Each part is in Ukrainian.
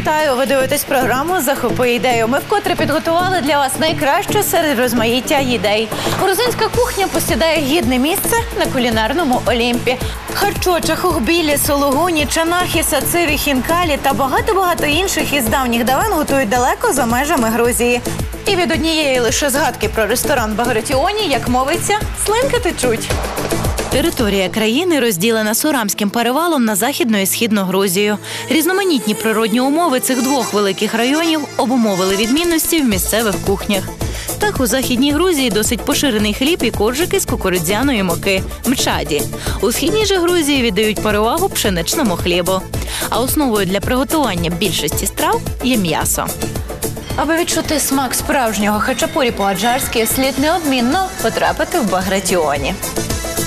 Вітаю! Ви дивитесь програму Захопи ідею. Ми вкотре підготували для вас найкраще серед розмаїття ідей. Грузинська кухня посідає гідне місце на кулінарному олімпі. Харчо, чахохбілі, сологуні, чанахи, сацири, хінкалі та багато-багато інших із давніх давен готують далеко за межами Грузії. І від однієї лише згадки про ресторан Багратіоні, як мовиться, слинки течуть. Територія країни розділена Сурамським перевалом на західну і східну Грузію. Різноманітні природні умови цих двох великих районів обумовили відмінності в місцевих кухнях. Так у західній Грузії досить поширений хліб і коржики з кукурудзяної муки мчаді. У східній же Грузії віддають перевагу пшеничному хлібу. А основою для приготування більшості страв є м'ясо. Аби відчути смак справжнього хачапурі по-аджарськи, слід неодмінно потрапити в Багратіоні.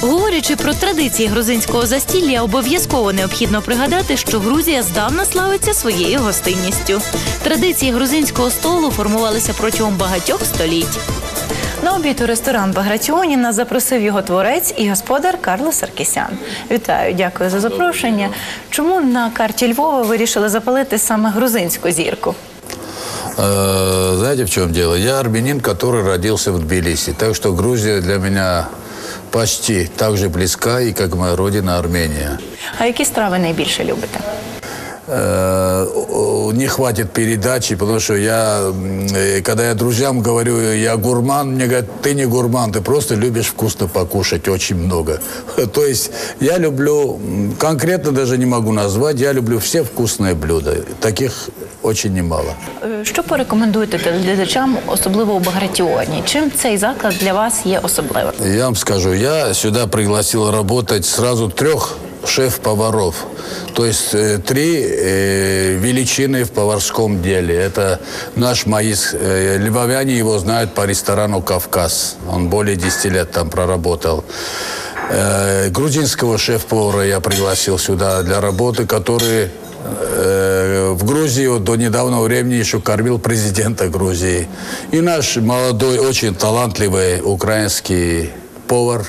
Говорячи про традиції грузинського застілля, обов'язково необхідно пригадати, що Грузія здавна славиться своєю гостинністю. Традиції грузинського столу формувалися протягом багатьох століть. На обід у ресторан Багратіоні нас запросив його творець і господар Карло Саркісян. Вітаю, дякую за запрошення. Чому на карті Львова вирішили запалити саме грузинську зірку? Э, Знаете, в чем дело? Я армянин, который родился в Тбилиси. Так что Грузия для меня почти так же близька, і як моя родина Армения. А які страви найбільше любите? Э, о- Не хватит передачи, потому что я, м, э, когда я друзьям говорю, я гурман, мне говорят, ты не гурман, ты просто любишь вкусно покушать очень много. То есть я люблю, м, конкретно даже не могу назвать, я люблю все вкусные блюда. Таких очень немало. Е, Що порекомендуєте телеглядачам, особливо у Багратіоні? Чим цей заклад для вас є особливим? Я вам скажу, я сюда пригласил работать сразу трех шеф-поваров. То есть э, три э, величины в поварском деле. Это наш Маис. Э, львовяне его знают по ресторану «Кавказ». Он более 10 лет там проработал. Э, грузинского шеф-повара я пригласил сюда для работы, который э, в Грузии вот до недавнего времени еще кормил президента Грузии. И наш молодой, очень талантливый украинский повар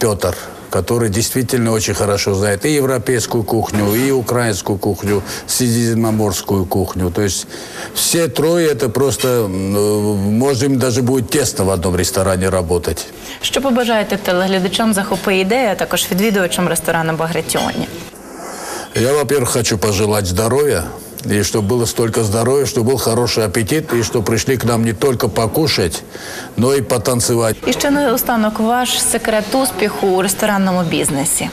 Петр, который действительно очень хорошо знает и европейскую кухню, и украинскую кухню, средиземноморскую кухню. То есть все трое это просто, м, э, можем даже будет тесно в одном ресторане работать. Що побажаєте телеглядачам захопи ідею, а також відвідувачам ресторану Багратіоні? Я, во-первых, хочу пожелать здоровья, и чтобы было столько здоровья, чтобы был хороший аппетит, и чтобы пришли к нам не только покушать, но и потанцевать. І ще наостанок ваш секрет успіху у ресторанному бізнесі.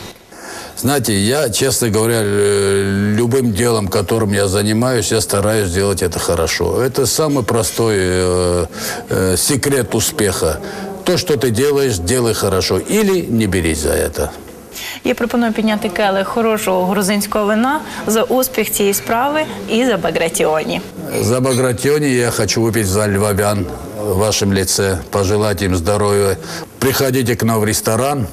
Знаете, я, честно говоря, э, любым делом, которым я занимаюсь, я стараюсь сделать это хорошо. Это самый простой э, э, секрет успеха. То, что ты делаешь, делай хорошо. Или не берись за это. Я пропоную підняти келих хорошого грузинського вина за успіх цієї справи і за Багратіоні. За Багратионе я хочу выпить за львовян в вашем лице, пожелать им здоровья. Приходите к нам в ресторан,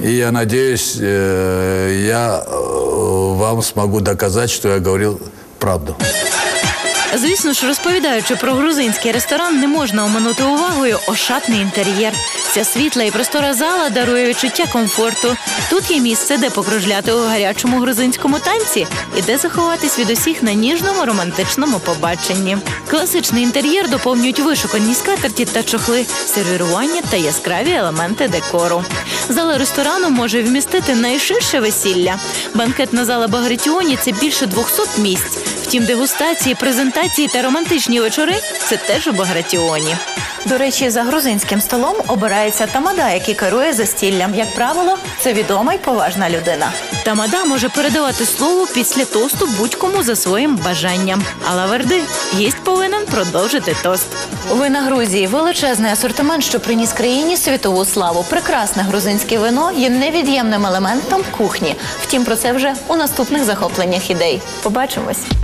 и я надеюсь, э, я э, вам смогу доказать, что я говорил правду. Звісно ж, розповідаючи про грузинський ресторан, не можна оминути увагою ошатний інтер'єр. Ця світла і простора зала дарує відчуття комфорту. Тут є місце, де покружляти у гарячому грузинському танці і де заховатись від усіх на ніжному романтичному побаченні. Класичний інтер'єр доповнюють вишукані скатерті та чохли, сервірування та яскраві елементи декору. Зала ресторану може вмістити найширше весілля. Банкетна зала Багратіоні це більше 200 місць. Втім, дегустації, презентації та романтичні вечори це теж у Багратіоні. До речі, за грузинським столом обирається тамада, який керує застіллям. Як правило, це відома й поважна людина. Тамада може передавати слово після тосту будь-кому за своїм бажанням. А лаверди гість повинен продовжити тост. Вина Грузії величезний асортимент, що приніс країні світову славу. Прекрасне грузинське вино є невід'ємним елементом кухні. Втім, про це вже у наступних захопленнях ідей. Побачимось.